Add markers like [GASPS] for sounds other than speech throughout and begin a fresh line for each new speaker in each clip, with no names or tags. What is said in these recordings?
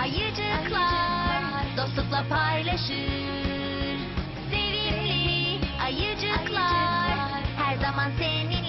Ayıcıklar dostlukla paylaşır. Sevimli ayıcıklar her zaman seninle.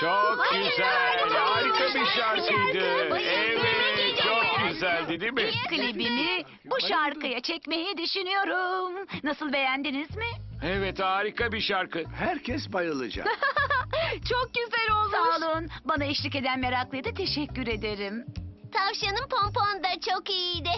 Çok
Hayır,
güzel,
hayır,
harika bir
hayır,
şarkıydı.
hayır,
Evet, çok
hayır.
güzeldi değil mi?
Klibimi bu şarkıya çekmeyi düşünüyorum. Nasıl beğendiniz mi?
Evet, harika bir şarkı.
Herkes bayılacak. [LAUGHS]
Çok güzel olmuş. Sağ olun. Bana eşlik eden meraklıydı. Teşekkür ederim.
Tavşanın pompon da çok iyiydi.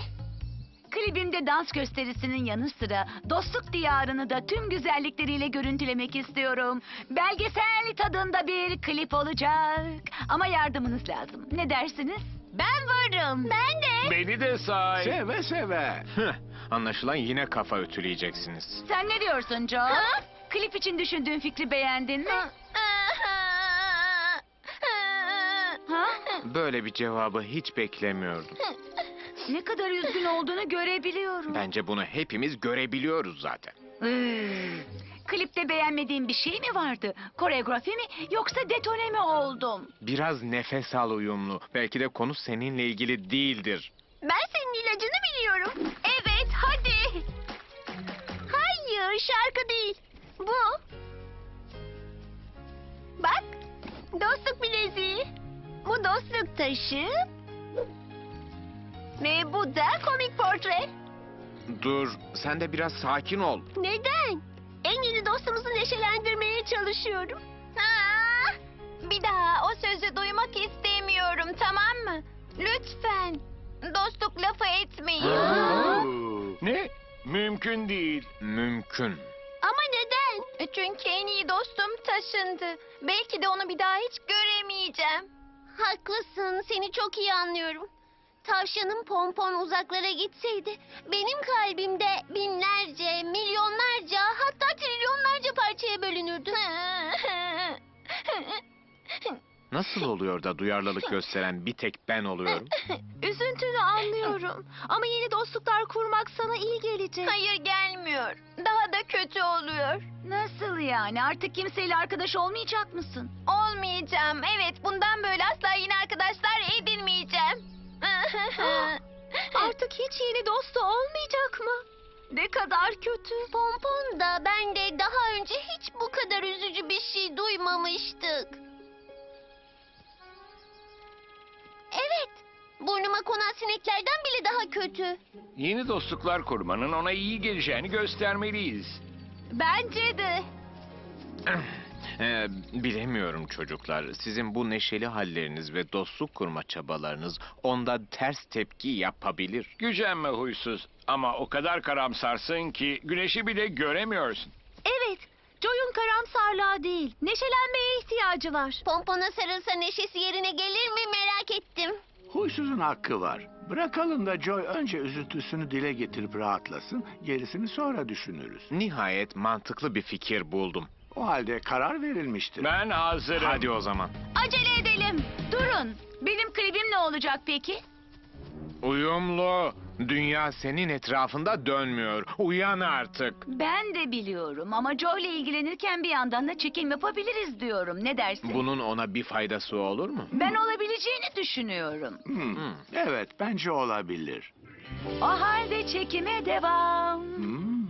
Klibimde dans gösterisinin yanı sıra dostluk diyarını da tüm güzellikleriyle görüntülemek istiyorum. Belgesel tadında bir klip olacak. Ama yardımınız lazım. Ne dersiniz?
Ben varım. Ben de.
Beni de say.
seve seve.
Heh, Anlaşılan yine kafa ötüleyeceksiniz.
Sen ne diyorsun Joe?
Ha?
Klip için düşündüğün fikri beğendin mi? Ha?
Böyle bir cevabı hiç beklemiyordum.
Ne kadar üzgün olduğunu görebiliyorum.
Bence bunu hepimiz görebiliyoruz zaten.
Hmm. Klipte beğenmediğin bir şey mi vardı? Koreografi mi yoksa detone mi oldum?
Biraz nefes al uyumlu. Belki de konu seninle ilgili değildir.
Ben senin ilacını biliyorum. Evet, hadi. Hayır, şarkı değil. Bu. Bak, dostluk bileziği. Bu dostluk taşı. Ve bu da komik portre.
Dur, sen de biraz sakin ol.
Neden? En yeni dostumuzu neşelendirmeye çalışıyorum. Aa, bir daha o sözü duymak istemiyorum, tamam mı? Lütfen. Dostluk lafı etmeyin.
Ne? Mümkün değil.
Mümkün.
Ama neden? E, Çünkü en iyi dostum taşındı. Belki de onu bir daha hiç göremeyeceğim. Haklısın, seni çok iyi anlıyorum. Tavşanın pompon uzaklara gitseydi, benim kalbimde binlerce, milyonlarca, hatta trilyonlarca parçaya bölünürdü. [LAUGHS]
Nasıl oluyor da duyarlılık gösteren bir tek ben oluyorum? [LAUGHS]
Üzüntünü anlıyorum. Ama yeni dostluklar kurmak sana iyi gelecek. Hayır gelmiyor. Daha da kötü oluyor.
Nasıl yani? Artık kimseyle arkadaş olmayacak mısın?
Olmayacağım. Evet bundan böyle asla yeni arkadaşlar edinmeyeceğim. [LAUGHS] Artık hiç yeni dostu olmayacak mı?
Ne kadar kötü.
Pompon da ben de daha önce hiç bu kadar üzücü bir şey duymamıştık. Evet. Burnuma konan sineklerden bile daha kötü.
Yeni dostluklar kurmanın ona iyi geleceğini göstermeliyiz.
Bence de. [CLEARS THROAT]
Ee, bilemiyorum çocuklar. Sizin bu neşeli halleriniz ve dostluk kurma çabalarınız onda ters tepki yapabilir.
Gücenme huysuz ama o kadar karamsarsın ki güneşi bile göremiyorsun.
Evet. Joy'un karamsarlığa değil, neşelenmeye ihtiyacı var. Pompona sarılsa neşesi yerine gelir mi merak ettim.
Huysuzun hakkı var. Bırakalım da Joy önce üzüntüsünü dile getirip rahatlasın. Gerisini sonra düşünürüz.
Nihayet mantıklı bir fikir buldum.
O halde karar verilmiştir.
Ben hazırım.
Hadi o zaman.
Acele edelim. Durun. Benim klibim ne olacak peki?
Uyumlu. Dünya senin etrafında dönmüyor. Uyan artık.
Ben de biliyorum ama Joe ile ilgilenirken bir yandan da çekim yapabiliriz diyorum. Ne dersin?
Bunun ona bir faydası olur mu?
Ben olabileceğini düşünüyorum.
Hmm.
Hmm.
Evet, bence olabilir.
O halde çekime devam.
Hmm.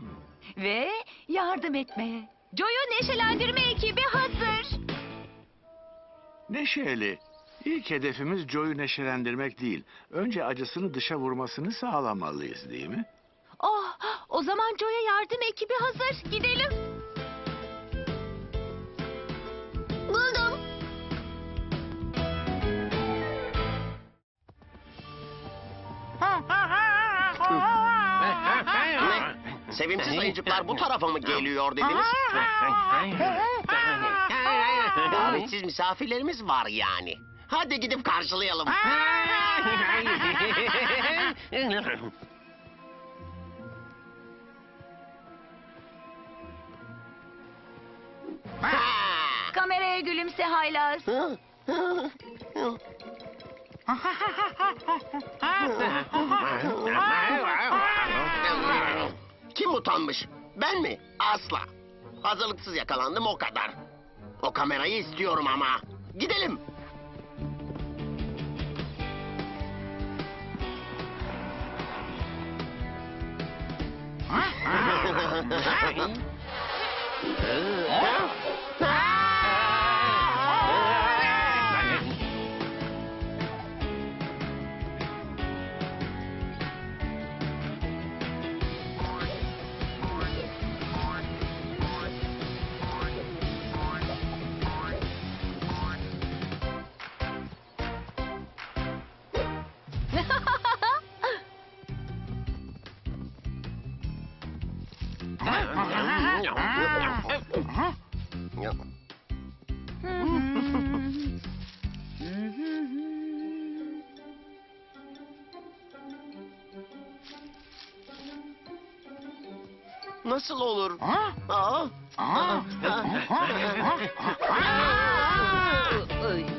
Ve yardım etmeye. Joe'yu neşelendirme ekibi hazır.
Neşeli. İlk hedefimiz Joe'yu neşelendirmek değil. Önce acısını dışa vurmasını sağlamalıyız değil mi?
Oh, o zaman Joe'ya yardım ekibi hazır. Gidelim.
Sevimsiz ayıcıklar bu tarafa mı geliyor dediniz? Davetsiz misafirlerimiz var yani. Hadi gidip karşılayalım.
Kameraya gülümse haylaz.
Kim utanmış? Ben mi? Asla. Hazırlıksız yakalandım o kadar. O kamerayı istiyorum ama. Gidelim. [LAUGHS] [LAUGHS] Nasıl olur? Aa.
Ay. Oh.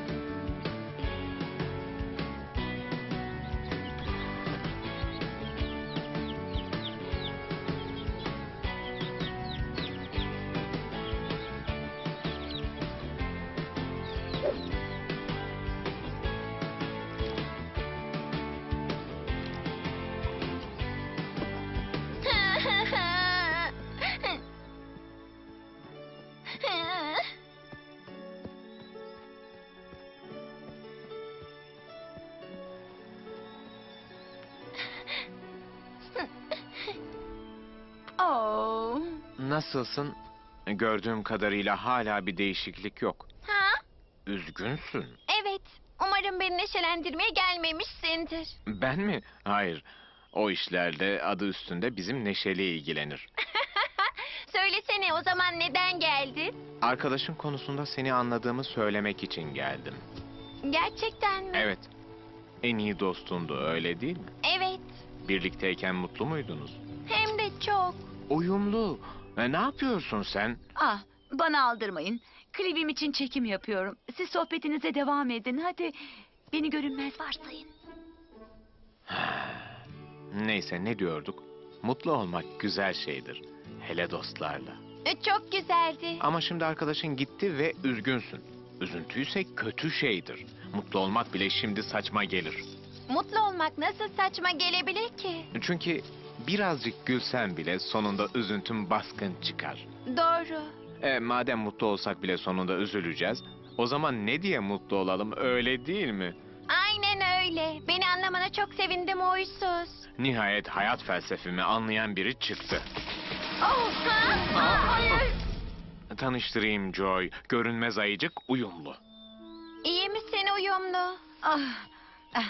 Nasılsın? Gördüğüm kadarıyla hala bir değişiklik yok.
Ha?
Üzgünsün.
Evet. Umarım beni neşelendirmeye gelmemişsindir.
Ben mi? Hayır. O işlerde adı üstünde bizim Neşeli ilgilenir. [LAUGHS]
Söylesene o zaman neden geldin?
Arkadaşın konusunda seni anladığımı söylemek için geldim.
Gerçekten mi?
Evet. En iyi dostundu öyle değil mi?
Evet.
Birlikteyken mutlu muydunuz?
Hem de çok.
Uyumlu. E, ne yapıyorsun sen?
Ah, bana aldırmayın. Klibim için çekim yapıyorum. Siz sohbetinize devam edin. Hadi beni görünmez varsayın.
Neyse ne diyorduk? Mutlu olmak güzel şeydir. Hele dostlarla.
E, Çok güzeldi.
Ama şimdi arkadaşın gitti ve üzgünsün. Üzüntü ise kötü şeydir. Mutlu olmak bile şimdi saçma gelir.
Mutlu olmak nasıl saçma gelebilir ki?
Çünkü birazcık gülsen bile sonunda üzüntün baskın çıkar.
Doğru.
E, madem mutlu olsak bile sonunda üzüleceğiz, o zaman ne diye mutlu olalım öyle değil mi?
Aynen öyle. Beni anlamana çok sevindim uysuz.
Nihayet hayat felsefemi anlayan biri çıktı.
Oh, ha? Aa, hayır.
Tanıştırayım Joy, görünmez ayıcık uyumlu.
İyi misin uyumlu?
Ah, ah,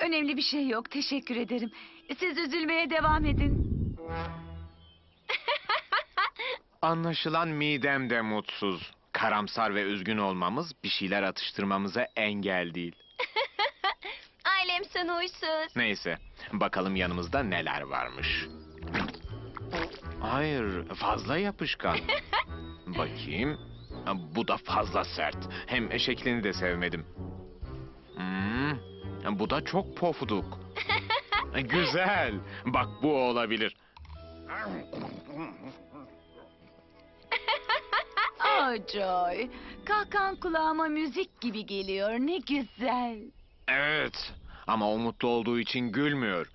önemli bir şey yok. Teşekkür ederim. Siz üzülmeye devam edin. [LAUGHS]
Anlaşılan midem de mutsuz. Karamsar ve üzgün olmamız bir şeyler atıştırmamıza engel değil. [LAUGHS]
Ailemsin uysuz.
Neyse, bakalım yanımızda neler varmış. Hayır, fazla yapışkan. [LAUGHS] Bakayım. Bu da fazla sert. Hem şeklini de sevmedim. Hmm, bu da çok pofuduk. Güzel. Bak bu olabilir. [LAUGHS]
Oh Joy, kalkan kulağıma müzik gibi geliyor. Ne güzel.
Evet. Ama o mutlu olduğu için gülmüyor.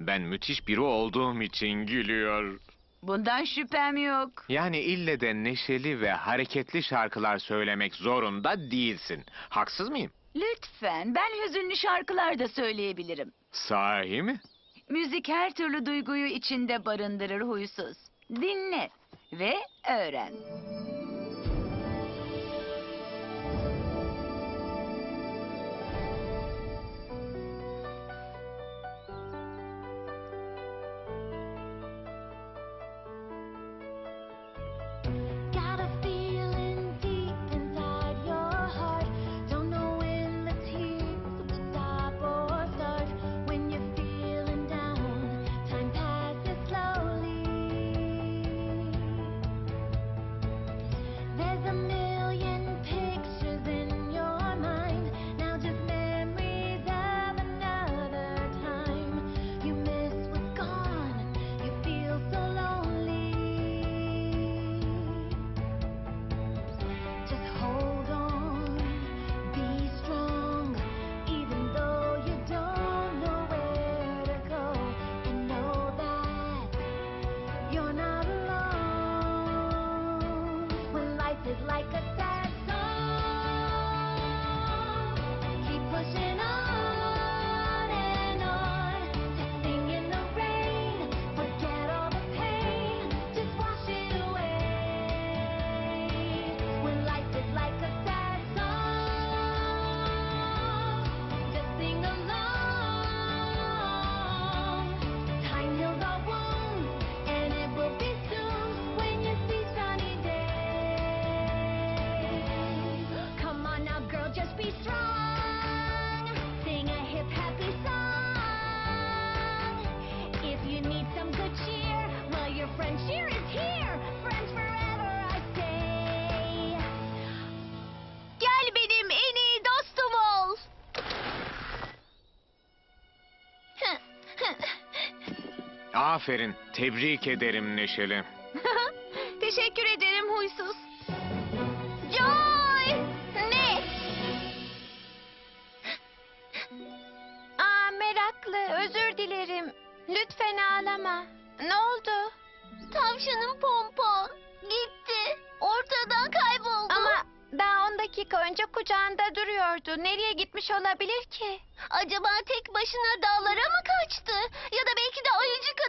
Ben müthiş biri olduğum için gülüyor.
Bundan şüphem yok.
Yani ille de neşeli ve hareketli şarkılar söylemek zorunda değilsin. Haksız mıyım?
Lütfen, ben hüzünlü şarkılar da söyleyebilirim.
Sahi mi?
Müzik her türlü duyguyu içinde barındırır huysuz. Dinle ve öğren.
Aferin. Tebrik ederim Neşeli. [LAUGHS]
Teşekkür ederim huysuz. Joy! Ne? Aa meraklı, özür dilerim. Lütfen ağlama. Ne oldu? Tavşanım pompon. Gitti. Ortadan kayboldu. Ama daha 10 dakika önce kucağında duruyordu. Nereye gitmiş olabilir ki? Acaba tek başına dağlara mı kaçtı? Ya da belki de Ayıcık.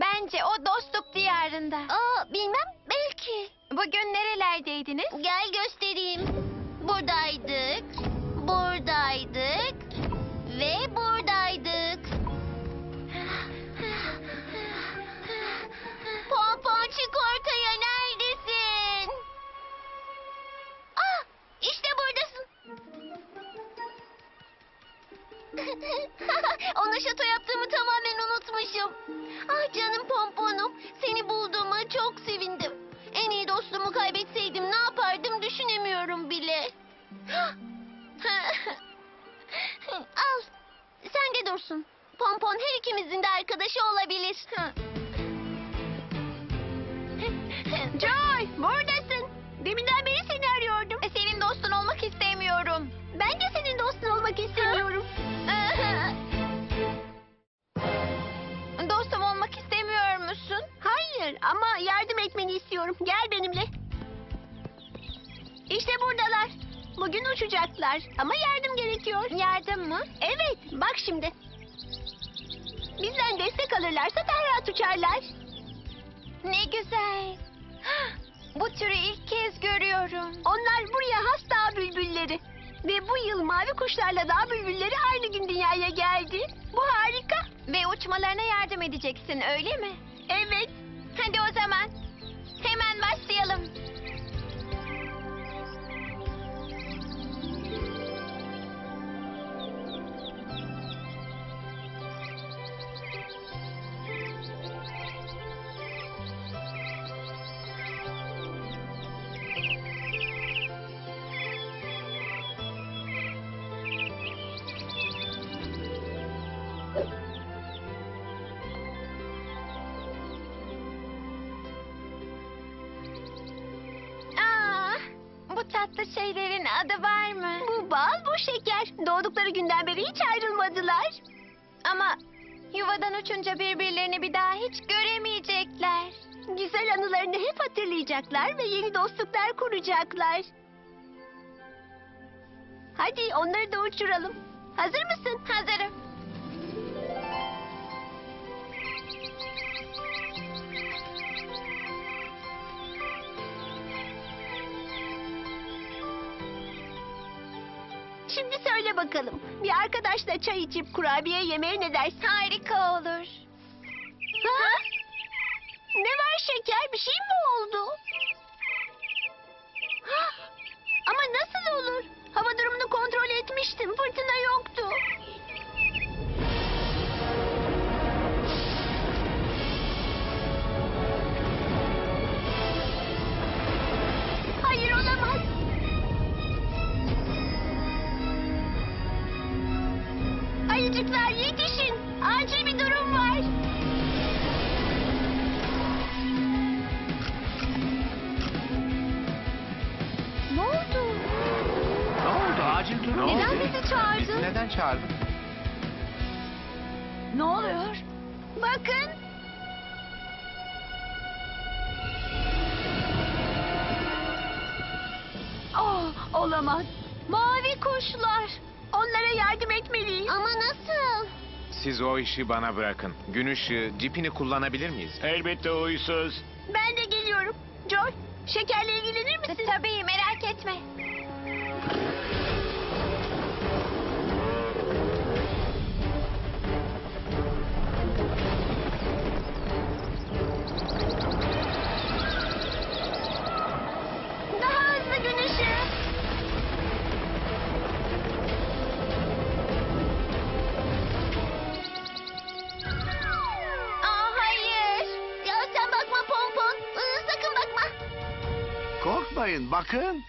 Bence o dostluk diyarında. Aa bilmem belki. Bugün nerelerdeydiniz? Gel göstereyim. Buradaydık. Buradaydık. Ve buradaydık. Pompon çık ortaya neredesin? Ah işte buradasın. Ona şato yaptığımı unutmuşum. Ah canım pomponum. Seni bulduğuma çok sevindim. En iyi dostumu kaybetseydim ne yapardım düşünemiyorum bile. [LAUGHS] Al. Sen de dursun. Pompon her ikimizin de arkadaşı olabilir. Uçacaklar ama yardım gerekiyor. Yardım mı? Evet, bak şimdi. Bizden destek alırlarsa daha rahat uçarlar. Ne güzel. [GASPS] Bu türü ilk kez görüyorum. Onlar buraya has dağ bülbülleri. Ve bu yıl mavi kuşlarla dağ bülbülleri aynı gün dünyaya geldi. Bu harika. Ve uçmalarına yardım edeceksin öyle mi? Evet. Hadi o zaman. Hemen başlayalım.
Bu şeker. Doğdukları günden beri hiç ayrılmadılar. Ama yuvadan uçunca birbirlerini bir daha hiç göremeyecekler. Güzel anılarını hep hatırlayacaklar ve yeni dostluklar kuracaklar. Hadi onları da uçuralım. Hazır mısın? Hazırım. Söyle bakalım. Bir arkadaşla çay içip kurabiye yemeye ne dersin? Harika olur. Ha? Ne var şeker? Bir şey mi oldu? Ha? Olamaz. Mavi kuşlar. Onlara yardım etmeliyiz. Ama nasıl?
Siz o işi bana bırakın. Gün ışığı, cipini kullanabilir miyiz?
Elbette huysuz.
Ben de geliyorum. Joy, şekerle ilgilenir misin? Tabii, merak etme.
Korkmayın bakın.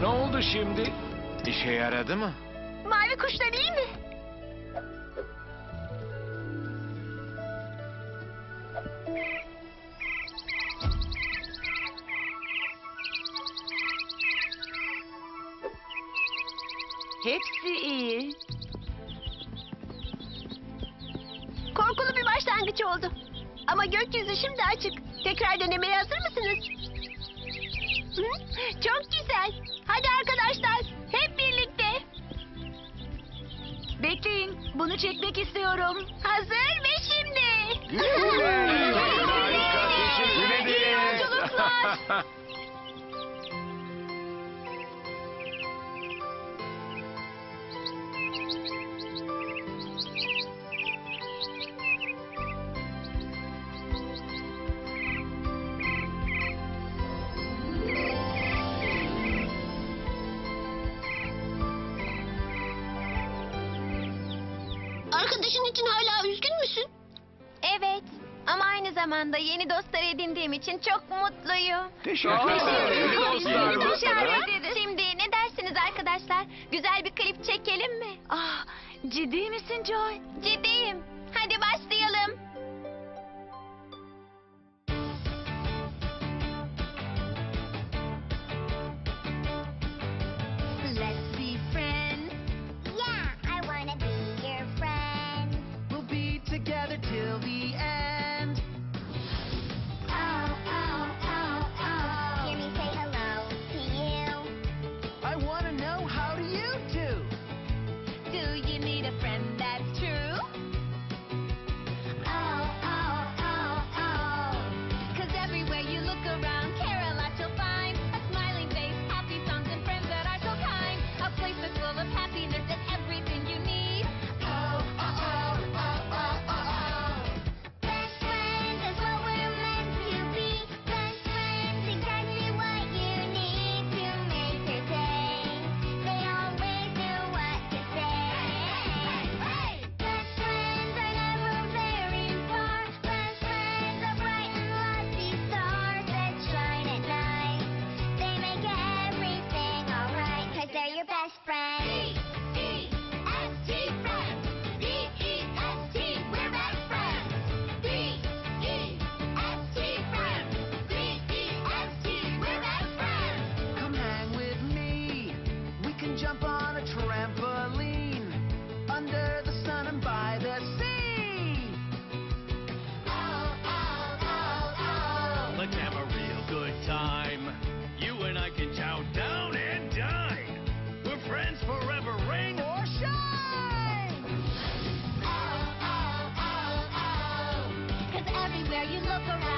Ne oldu şimdi?
İşe yaradı mı?
Mavi kuşlar iyi Ama gökyüzü şimdi açık. Tekrar denemeye hazır mısınız? Hı? Çok güzel. Hadi arkadaşlar, hep birlikte.
Bekleyin, bunu çekmek istiyorum.
Hazır ve şimdi.
Harika, teşekkür
İyi
ederiz.
yolculuklar. [LAUGHS] Arkadaşın için hala üzgün müsün? Evet. Ama aynı zamanda yeni dostlar edindiğim için çok mutluyum.
Teşekkür ederim.
Dostlar?
Teşekkür ederiz. Şimdi ne dersiniz arkadaşlar? Güzel bir klip çekelim mi?
Ah, ciddi misin Joy?
Ciddiyim. Hadi başlayalım. best friend. Everywhere you look around.